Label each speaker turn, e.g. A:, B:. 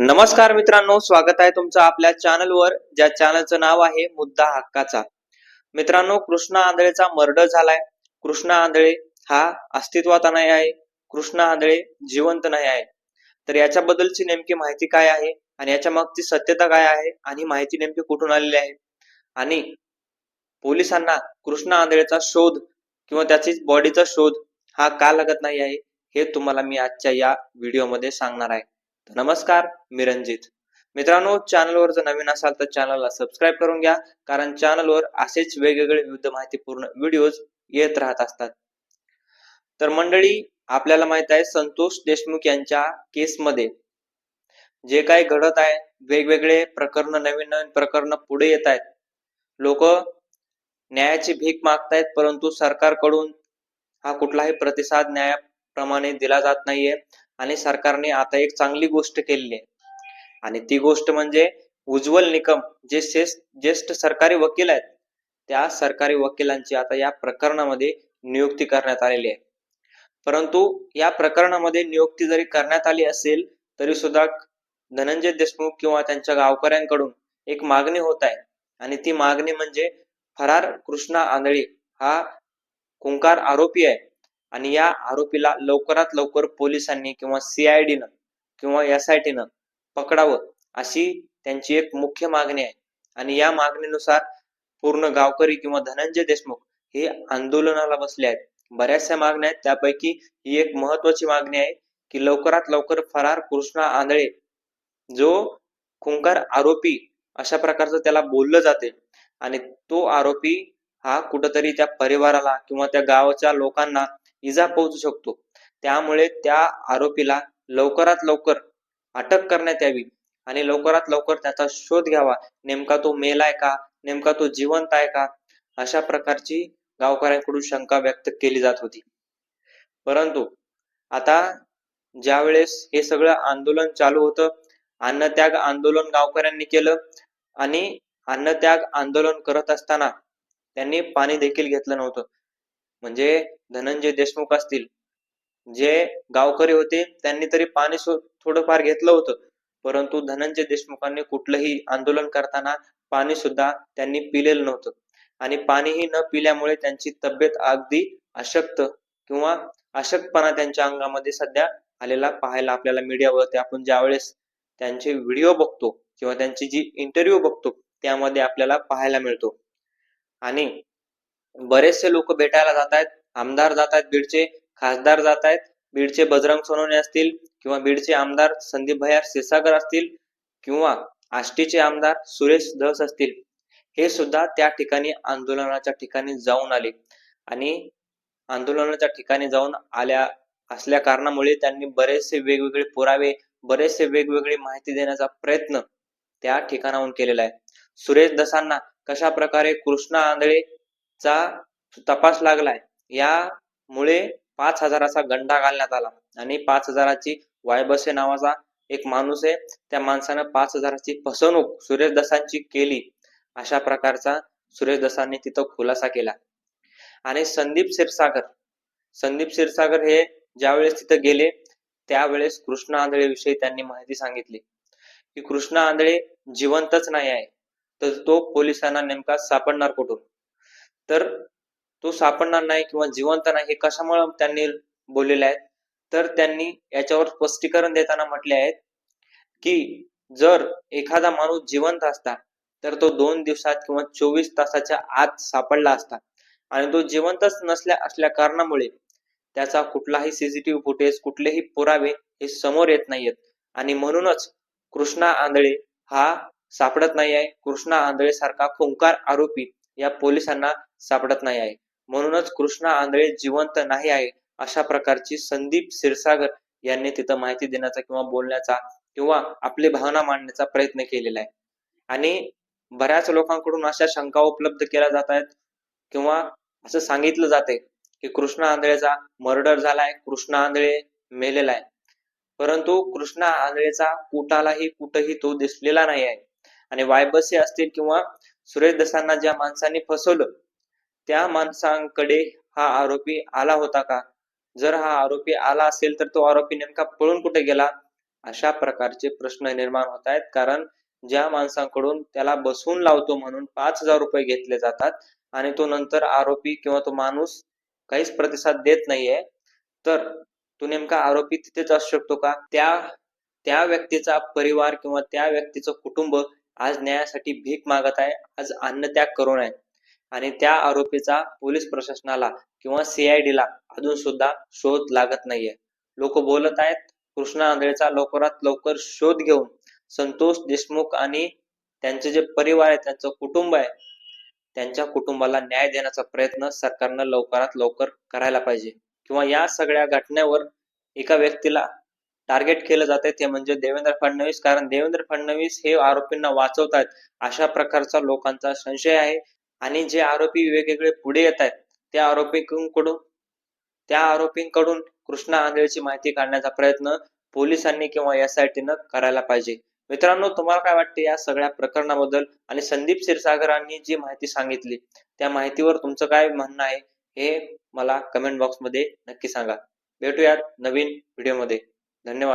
A: नमस्कार मित्रांनो स्वागत आहे तुमचं आपल्या चॅनलवर ज्या चॅनलचं नाव आहे मुद्दा हक्काचा. मित्रांनो कृष्णा आंधळेचा मर्डर झालाय. कृष्णा आंधळे हा अस्तित्वात नाही आहे. कृष्णा आंधळे जिवंत नाही आहे. तर याच्याबद्दलची नेमकी माहिती काय आहे? आणि याच्या मागची सत्यता काय आहे? आणि माहिती नेमकी कुठून आलेली आहे? आणि पोलिसांना कृष्णा आंधळेचा शोध किंवा त्याची बॉडीचा शोध हा का लागत नाही आहे हे तुम्हाला मी आजच्या या व्हिडिओमध्ये सांगणार आहे. नमस्कार मी रंजित मित्रांनो चॅनलवर जर नवीन असाल तर चॅनलला सबस्क्राईब करून घ्या कारण चॅनलवर असेच वेगवेगळे विविध माहितीपूर्ण व्हिडिओज येत राहत असतात. तर मंडळी आपल्याला माहीत आहे संतोष देशमुख यांच्या केसमध्ये जे काही घडत आहे वेगवेगळे प्रकरण नवीन नवीन प्रकरण पुढे येत आहेत. लोक न्यायाची भीक मागतायत परंतु सरकारकडून हा कुठलाही प्रतिसाद न्यायाप्रमाणे दिला जात नाहीये. आणि सरकारने आता एक चांगली गोष्ट केलेली आहे. आणि ती गोष्ट म्हणजे उज्ज्वल निकम जे ज्येष्ठ सरकारी वकील आहेत त्या सरकारी वकिलांची आता या प्रकरणामध्ये नियुक्ती करण्यात आलेली आहे. परंतु या प्रकरणामध्ये नियुक्ती जरी करण्यात आली असेल तरी सुद्धा धनंजय देशमुख किंवा त्यांच्या गावकऱ्यांकडून एक मागणी होत आहे. आणि ती मागणी म्हणजे फरार कृष्णा आंधळी हा कुंकार आरोपी आहे. आणि या आरोपीला लवकरात लवकर पोलिसांनी किंवा सीआयडीनं किंवा एस आय टीनं पकडावं अशी त्यांची एक मुख्य मागणी आहे. आणि या मागणीनुसार पूर्ण गावकरी किंवा धनंजय देशमुख हे आंदोलनाला बसले आहेत. बऱ्याचशा मागण्या आहेत. त्यापैकी ही एक महत्वाची मागणी आहे की लवकरात लवकर फरार कृष्णा आंधळे जो खुंकार आरोपी अशा प्रकारचं त्याला बोललं जाते आणि तो आरोपी हा कुठंतरी त्या परिवाराला किंवा त्या गावाच्या लोकांना इजा पोहोचू शकतो. त्यामुळे त्या आरोपीला लवकरात लवकर अटक करण्यात यावी आणि लवकरात लवकर त्याचा शोध घ्यावा. नेमका तो मेलाय का? नेमका तो जिवंत आहे का? अशा प्रकारची गावकऱ्यांकडून शंका व्यक्त केली जात होती. परंतु आता ज्या वेळेस हे सगळं आंदोलन चालू होतं अन्नत्याग आंदोलन गावकऱ्यांनी केलं आणि अन्नत्याग आंदोलन करत असताना त्यांनी पाणी देखील घेतलं नव्हतं. म्हणजे धनंजय देशमुख असतील. जे गावकरी होते त्यांनी तरी पाणी थोडंफार घेतलं होतं. परंतु धनंजय देशमुखांनी कुठलंही आंदोलन करताना पाणी सुद्धा त्यांनी पिलेलं नव्हतं. आणि पाणीही न पिल्यामुळे त्यांची तब्येत अगदी अशक्त किंवा अशक्तपणा त्यांच्या अंगामध्ये सध्या आलेला पाहायला आपल्याला मीडियावरती आपण ज्यावेळेस त्यांचे व्हिडिओ बघतो किंवा त्यांची जी इंटरव्ह्यू बघतो त्यामध्ये आपल्याला पाहायला मिळतो. आणि बरेचसे लोक भेटायला जात आहेत आमदार जात आहेत बीडचे खासदार जात आहेत बीडचे बजरंग सोनवणे असतील किंवा बीडचे आमदार संदीप भैया क्षीरसागर असतील किंवा आष्टीचे आमदार सुरेश धस असतील. हे सुद्धा त्या ठिकाणी आंदोलनाच्या ठिकाणी जाऊन आले. आणि आंदोलनाच्या ठिकाणी जाऊन आल्या असल्या कारणामुळे त्यांनी बरेचसे वेगवेगळे पुरावे बरेचसे वेगवेगळी माहिती देण्याचा प्रयत्न त्या ठिकाणाहून केलेला आहे. सुरेश दसांना कशा प्रकारे कृष्णा आंधळे चा तपास लागलाय. यामुळे पाच हजाराचा गंडा घालण्यात आला. आणि पाच हजाराची वायबसे नावाचा एक माणूस आहे. त्या माणसानं पाच हजाराची फसवणूक सुरेशदसांची केली. अशा प्रकारचा सुरेशदसांनी तिथं खुलासा केला. आणि संदीप क्षीरसागर संदीप क्षीरसागर हे ज्यावेळेस तिथं गेले त्यावेळेस कृष्ण आंधळे विषयी त्यांनी माहिती सांगितली. की कृष्ण आंधळे जिवंतच नाही आहे. तर तो पोलिसांना नेमका सापडणार कुठून? तर तो सापडणार नाही किंवा जिवंत नाही हे कशामुळे त्यांनी बोललेले आहेत? तर त्यांनी याच्यावर स्पष्टीकरण देताना म्हटले आहेत की जर एखादा माणूस जिवंत असता तर तो दोन दिवसात किंवा चोवीस तासाच्या आत सापडला असता. आणि तो जिवंतच नसल्या असल्या कारणामुळे त्याचा कुठलाही सीसीटीव्ही फुटेज कुठलेही पुरावे हे समोर येत नाहीयेत. आणि म्हणूनच कृष्णा आंधळे हा सापडत नाही आहे कृष्णा आंधळे सारखा खुंकार आरोपी या पोलिसांना सापडत नाही आहे. म्हणूनच कृष्णा आंधळे जिवंत नाही आहे अशा प्रकारची संदीप क्षीरसागर यांनी तिथं माहिती देण्याचा किंवा बोलण्याचा किंवा आपली भावना मांडण्याचा प्रयत्न केलेला आहे. आणि बऱ्याच लोकांकडून अशा शंका उपलब्ध केल्या जात आहेत किंवा असं सांगितलं जाते की कृष्णा आंधळेचा मर्डर झालाय कृष्णा आंधळे मेलेला आहे. परंतु कृष्णा आंधळेचा कुठालाही कुठंही तो दिसलेला नाही आहे. आणि वायबसे असतील किंवा सुरेश दसांना ज्या माणसांनी फसवलं त्या माणसांकडे हा आरोपी आला होता का? जर हा आरोपी आला असेल तर तो आरोपी नेमका पळून कुठे गेला? अशा प्रकारचे प्रश्न निर्माण होत आहेत. कारण ज्या माणसांकडून त्याला बसवून लावतो म्हणून पाच हजार रुपये घेतले जातात आणि तो नंतर आरोपी किंवा तो माणूस काहीच प्रतिसाद देत नाहीये. तर तो नेमका आरोपी तिथेच असू शकतो का? त्या त्या व्यक्तीचा परिवार किंवा त्या व्यक्तीचं कुटुंब आज न्यायासाठी भीक मागत आहे. आज अन्नत्याग करून आहे आणि त्या आरोपीचा पोलीस प्रशासनाला किंवा सीआयडीला अजून सुद्धा शोध लागत नाहीये. लोक बोलत आहेत कृष्णा आंधळेचा लवकरात लवकर शोध घेऊन संतोष देशमुख आणि त्यांचे जे परिवार आहे त्यांचं कुटुंब आहे त्यांच्या कुटुंबाला न्याय देण्याचा प्रयत्न सरकारनं लवकरात लवकर करायला पाहिजे. किंवा या सगळ्या घटनेवर एका व्यक्तीला टार्गेट केलं जाते ते म्हणजे देवेंद्र फडणवीस. कारण देवेंद्र फडणवीस हे आरोपींना वाचवतात अशा प्रकारचा लोकांचा संशय आहे. आणि जे आरोपी वेगवेगळे पुढे येत आहेत त्या आरोपींकडून त्या आरोपींकडून कृष्णा आंधळेची माहिती काढण्याचा प्रयत्न पोलिसांनी किंवा एस आय टीनं करायला पाहिजे. मित्रांनो तुम्हाला काय वाटते या सगळ्या प्रकरणाबद्दल? आणि संदीप क्षीरसागरांनी जी माहिती सांगितली त्या माहितीवर तुमचं काय म्हणणं आहे हे मला कमेंट बॉक्समध्ये नक्की सांगा. भेटूयात नवीन व्हिडिओमध्ये धन्यवाद.